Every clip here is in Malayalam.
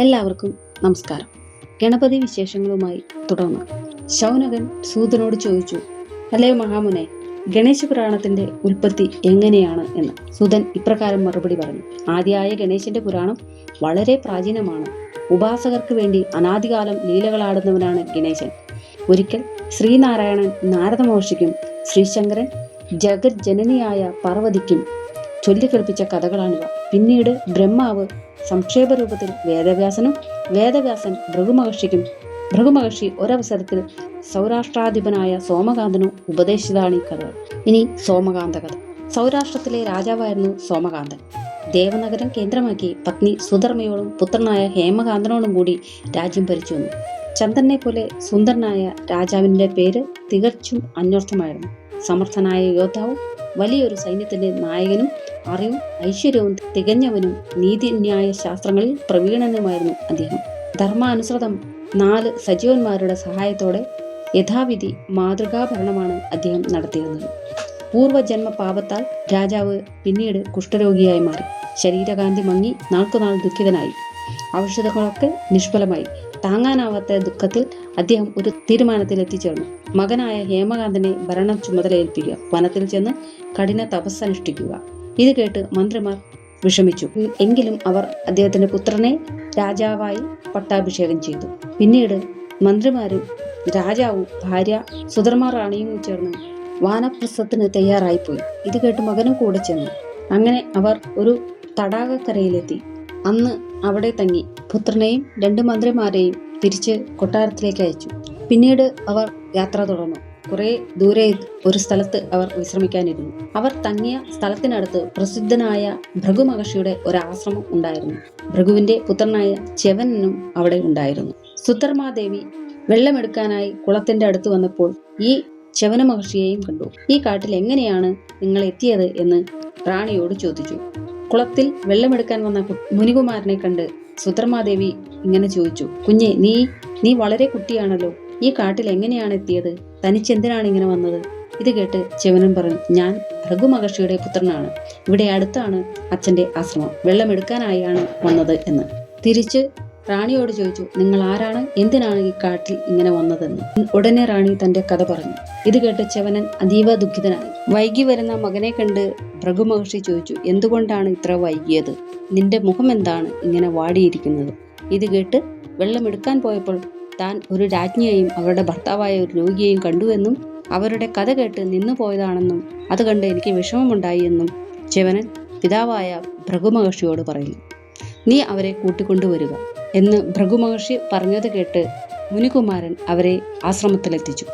എല്ലാവർക്കും നമസ്കാരം. ഗണപതി വിശേഷങ്ങളുമായി തുടർന്ന് ശൗനകൻ സൂതനോട് ചോദിച്ചു അല്ലേ മഹാമുനെ ഗണേശ പുരാണത്തിന്റെ ഉൽപ്പത്തി എങ്ങനെയാണ്? എന്ന്. സുധൻ ഇപ്രകാരം മറുപടി പറഞ്ഞു ആദ്യമായ ഗണേശന്റെ പുരാണം വളരെ പ്രാചീനമാണ്. ഉപാസകർക്ക് വേണ്ടി അനാദികാലം ലീലകളാടുന്നവനാണ് ഗണേശൻ. ഒരിക്കൽ ശ്രീനാരായണൻ നാരദ മഹർഷിക്കും ശ്രീശങ്കരൻ ജഗജ്ജനനിയായ പാർവതിക്കും ചൊല്ലിക്കേൾപ്പിച്ച കഥകളാണിവ. പിന്നീട് ബ്രഹ്മാവ് സംക്ഷേപ രൂപത്തിൽ വേദവ്യാസനും വേദവ്യാസൻ ഭൃഗുമഹർഷിക്കും. ഭൃഗുമഹർഷി ഒരവസരത്തിൽ സൗരാഷ്ട്രാധിപനായ സോമകാന്തനും ഉപദേശിച്ചതാണ് ഈ കഥകൾ ഇനി സോമകാന്ത കഥ സൗരാഷ്ട്രത്തിലെ രാജാവായിരുന്നു സോമകാന്തൻ. ദേവനഗരം കേന്ദ്രമാക്കി പത്നി സുധർമ്മയോടും പുത്രനായ ഹേമകാന്തനോടും കൂടി രാജ്യം ഭരിച്ചു വന്നു. ചന്ദ്രനെ പോലെ സുന്ദരനായ രാജാവിന്റെ പേര് തികച്ചും അന്വർത്ഥമായിരുന്നു. സമർത്ഥനായ യോദ്ധാവും വലിയൊരു സൈന്യത്തിന്റെ നായകനും അറിവും ഐശ്വര്യവും തികഞ്ഞവനും നീതിന്യായ ശാസ്ത്രങ്ങളിൽ പ്രവീണനുമായിരുന്നു അദ്ദേഹം. ധർമാനുസൃതം നാല് സജീവന്മാരുടെ സഹായത്തോടെ യഥാവിധി മാതൃകാഭരണമാണ് അദ്ദേഹം നടത്തിയിരുന്നത്. പൂർവജന്മ പാപത്താൽ രാജാവ് പിന്നീട് കുഷ്ഠരോഗിയായി മാറി. ശരീരകാന്തി മങ്ങി നാൾക്കുനാൾ ദുഃഖിതനായി. ഔഷധങ്ങളൊക്കെ നിഷ്ഫലമായി. താങ്ങാനാവാത്ത ദുഃഖത്തിൽ അദ്ദേഹം ഒരു തീരുമാനത്തിൽ എത്തിച്ചേർന്നു മകനായ ഹേമകാന്തനെ ഭരണം ചുമതല ഏൽപ്പിക്കുക വനത്തിൽ ചെന്ന് കഠിന തപസ് അനുഷ്ഠിക്കുക. ഇത് കേട്ട് മന്ത്രിമാർ വിഷമിച്ചു. എങ്കിലും അവർ അദ്ദേഹത്തിന്റെ പുത്രനെ രാജാവായി പട്ടാഭിഷേകം ചെയ്തു. പിന്നീട് മന്ത്രിമാരും രാജാവും ഭാര്യ സുധർമ്മ റാണിയും ചേർന്ന് വാനപ്രസ്ഥത്തിന് തയ്യാറായിപ്പോയി. ഇത് കേട്ട് മകനും കൂടെ ചെന്നു. അങ്ങനെ അവർ ഒരു തടാകക്കരയിലെത്തി. അന്ന് അവിടെ തങ്ങി പുത്രനെയും രണ്ട് മന്ത്രിമാരെയും തിരിച്ച് കൊട്ടാരത്തിലേക്ക് അയച്ചു. പിന്നീട് അവർ യാത്ര തുടർന്നു. കുറെ ദൂരെ ഒരു സ്ഥലത്ത് അവർ വിശ്രമിക്കാനിരുന്നു. അവർ തങ്ങിയ സ്ഥലത്തിനടുത്ത് പ്രസിദ്ധനായ ഭൃഗു മഹർഷിയുടെ ഒരു ആശ്രമം ഉണ്ടായിരുന്നു. ഭൃഗുവിന്റെ പുത്രനായ ചെവനും അവിടെ ഉണ്ടായിരുന്നു. സുധർമാദേവി വെള്ളമെടുക്കാനായി കുളത്തിന്റെ അടുത്ത് വന്നപ്പോൾ ഈ ചെവന മഹർഷിയെയും കണ്ടു. ഈ കാട്ടിൽ എങ്ങനെയാണ് നിങ്ങൾ എത്തിയത്? എന്ന് റാണിയോട് ചോദിച്ചു. കുളത്തിൽ വെള്ളമെടുക്കാൻ വന്ന മുനികുമാരനെ കണ്ട് സുധർമാദേവി ഇങ്ങനെ ചോദിച്ചു കുഞ്ഞെ നീ നീ വളരെ കുട്ടിയാണല്ലോ. ഈ കാട്ടിൽ എങ്ങനെയാണ് എത്തിയത്? തനിച്ചെന്തിനാണ് ഇങ്ങനെ വന്നത്? ഇത് കേട്ട് ചെവനൻ പറഞ്ഞു ഞാൻ രഘു മഹർഷിയുടെ പുത്രനാണ്. ഇവിടെ അടുത്താണ് അച്ഛന്റെ ആശ്രമം. വെള്ളമെടുക്കാനായാണ് വന്നത് എന്ന്. തിരിച്ച് റാണിയോട് ചോദിച്ചു നിങ്ങൾ ആരാണ് എന്തിനാണ് ഈ കാട്ടിൽ ഇങ്ങനെ വന്നതെന്ന്? ഉടനെ റാണി തന്റെ കഥ പറഞ്ഞു. ഇത് കേട്ട് ചവനൻ അതീവ ദുഃഖിതനായി. വൈകി വരുന്ന മകനെ കണ്ട് ഭൃഗു മഹർഷി ചോദിച്ചു എന്തുകൊണ്ടാണ് ഇത്ര വൈകിയത്? നിന്റെ മുഖം എന്താണ് ഇങ്ങനെ വാടിയിരിക്കുന്നത്? ഇത് കേട്ട് വെള്ളമെടുക്കാൻ പോയപ്പോൾ താൻ ഒരു രാജ്ഞിയെയും അവരുടെ ഭർത്താവായ ഒരു രോഗിയെയും കണ്ടുവെന്നും അവരുടെ കഥ കേട്ട് നിന്നു പോയതാണെന്നും അത് കണ്ട് എനിക്ക് വിഷമമുണ്ടായി എന്നും ചെവനൻ പിതാവായ ഭൃഗുമഹർഷിയോട് പറയുന്നു. നീ അവരെ കൂട്ടിക്കൊണ്ടുവരിക. എന്ന് ഭൃഗുമഹർഷി പറഞ്ഞത് കേട്ട് മുനികുമാരൻ അവരെ ആശ്രമത്തിലെത്തിച്ചു.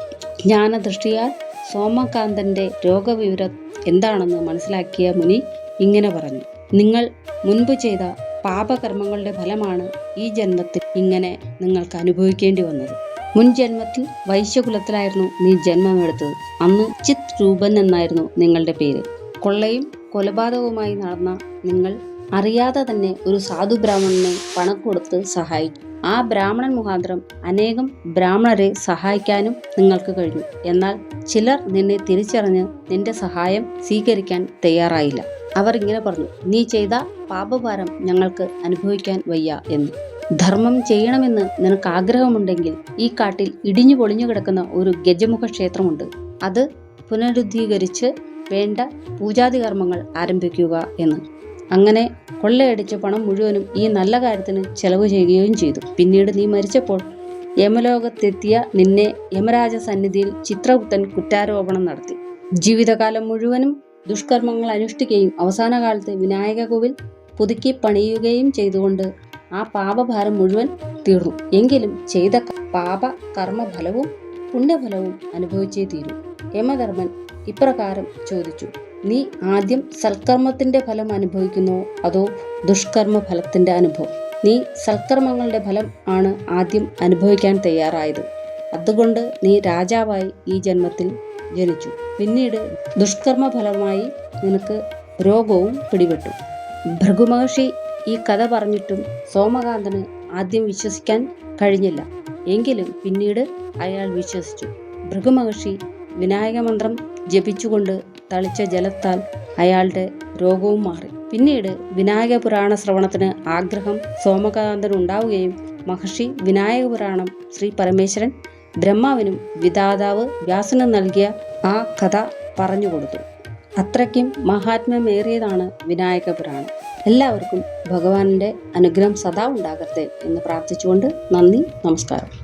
ജ്ഞാനദൃഷ്ടിയാൽ സോമകാന്തന്റെ രോഗവിവരം എന്താണെന്ന് മനസ്സിലാക്കിയ മുനി ഇങ്ങനെ പറഞ്ഞു. നിങ്ങൾ മുൻപ് ചെയ്ത പാപകർമ്മങ്ങളുടെ ഫലമാണ് ഈ ജന്മത്തിൽ ഇങ്ങനെ നിങ്ങൾക്ക് അനുഭവിക്കേണ്ടി വന്നത്. മുൻ ജന്മത്തിൽ വൈശ്യകുലത്തിലായിരുന്നു നീ ജന്മമെടുത്തത് അന്ന് ചിത് രൂപൻ എന്നായിരുന്നു നിങ്ങളുടെ പേര്. കൊള്ളയും കൊലപാതകവുമായി നടന്ന നിങ്ങൾ അറിയാതെ തന്നെ ഒരു സാധു ബ്രാഹ്മണനെ പണം കൊടുത്ത് സഹായിച്ചു ആ ബ്രാഹ്മണൻ മുഖാന്തരം അനേകം ബ്രാഹ്മണരെ സഹായിക്കാനും നിങ്ങൾക്ക് കഴിഞ്ഞു. എന്നാൽ ചിലർ നിന്നെ തിരിച്ചറിഞ്ഞ് നിന്റെ സഹായം സ്വീകരിക്കാൻ തയ്യാറായില്ല. അവർ ഇങ്ങനെ പറഞ്ഞു നീ ചെയ്ത പാപഭാരം ഞങ്ങൾക്ക് അനുഭവിക്കാൻ വയ്യ എന്ന്. ധർമ്മം ചെയ്യണമെന്ന് നിനക്ക് ആഗ്രഹമുണ്ടെങ്കിൽ ഈ കാട്ടിൽ ഇടിഞ്ഞു പൊളിഞ്ഞു കിടക്കുന്ന ഒരു ഗജമുഖ ക്ഷേത്രമുണ്ട്. അത് പുനരുദ്ധീകരിച്ച് വേണ്ട പൂജാതി കർമ്മങ്ങൾ ആരംഭിക്കുക എന്ന്. അങ്ങനെ കൊള്ളയടിച്ച പണം മുഴുവനും ഈ നല്ല കാര്യത്തിന് ചെലവ് ചെയ്യുകയും ചെയ്തു. പിന്നീട് നീ മരിച്ചപ്പോൾ യമലോകത്തെത്തിയ നിന്നെ യമരാജ സന്നിധിയിൽ ചിത്രഗുപ്തൻ കുറ്റാരോപണം നടത്തി. ജീവിതകാലം മുഴുവനും ദുഷ്കർമ്മങ്ങൾ അനുഷ്ഠിക്കുകയും അവസാന കാലത്ത് വിനായക കോവിൽ പുതുക്കി പണിയുകയും ചെയ്തുകൊണ്ട് ആ പാപഭാരം മുഴുവൻ തീർന്നു. എങ്കിലും ചെയ്ത പാപ കർമ്മഫലവും പുണ്യഫലവും അനുഭവിച്ചേ തീരൂ. യമധർമ്മൻ ഇപ്രകാരം ചോദിച്ചു. നീ ആദ്യം സൽക്കർമ്മത്തിന്റെ ഫലം അനുഭവിക്കുന്നു അതോ ദുഷ്കർമ്മ ഫലത്തിന്റെ അനുഭവം? നീ സൽക്കർമ്മങ്ങളുടെ ഫലം ആണ് ആദ്യം അനുഭവിക്കാൻ തയ്യാറായത്. അതുകൊണ്ട് നീ രാജാവായി ഈ ജന്മത്തിൽ ജനിച്ചു. പിന്നീട് ദുഷ്കർമ്മ ഫലമായി നിനക്ക് രോഗവും പിടിപെട്ടു. ഭൃഗുമഹർഷി ഈ കഥ പറഞ്ഞിട്ടും സോമകാന്തന് ആദ്യം വിശ്വസിക്കാൻ കഴിഞ്ഞില്ല. എങ്കിലും പിന്നീട് അയാൾ വിശ്വസിച്ചു. ഭൃഗുമഹർഷി വിനായക മന്ത്രം ജപിച്ചുകൊണ്ട് തളിച്ച ജലത്താൽ അയാളുടെ രോഗവും മാറി. പിന്നീട് വിനായക പുരാണ ശ്രവണത്തിന് ആഗ്രഹം സോമകാന്തൻ ഉണ്ടാവുകയും മഹർഷി വിനായക പുരാണം ശ്രീ പരമേശ്വരൻ ബ്രഹ്മാവിനും വിധാതാവ് വ്യാസനും നൽകിയ ആ കഥ പറഞ്ഞു കൊടുത്തു. അത്രയ്ക്കും മഹാത്മ്യമേറിയതാണ് വിനായക പുരാണം. എല്ലാവർക്കും ഭഗവാന്റെ അനുഗ്രഹം സദാ ഉണ്ടാകട്ടെ എന്ന് പ്രാർത്ഥിച്ചുകൊണ്ട് നന്ദി നമസ്കാരം.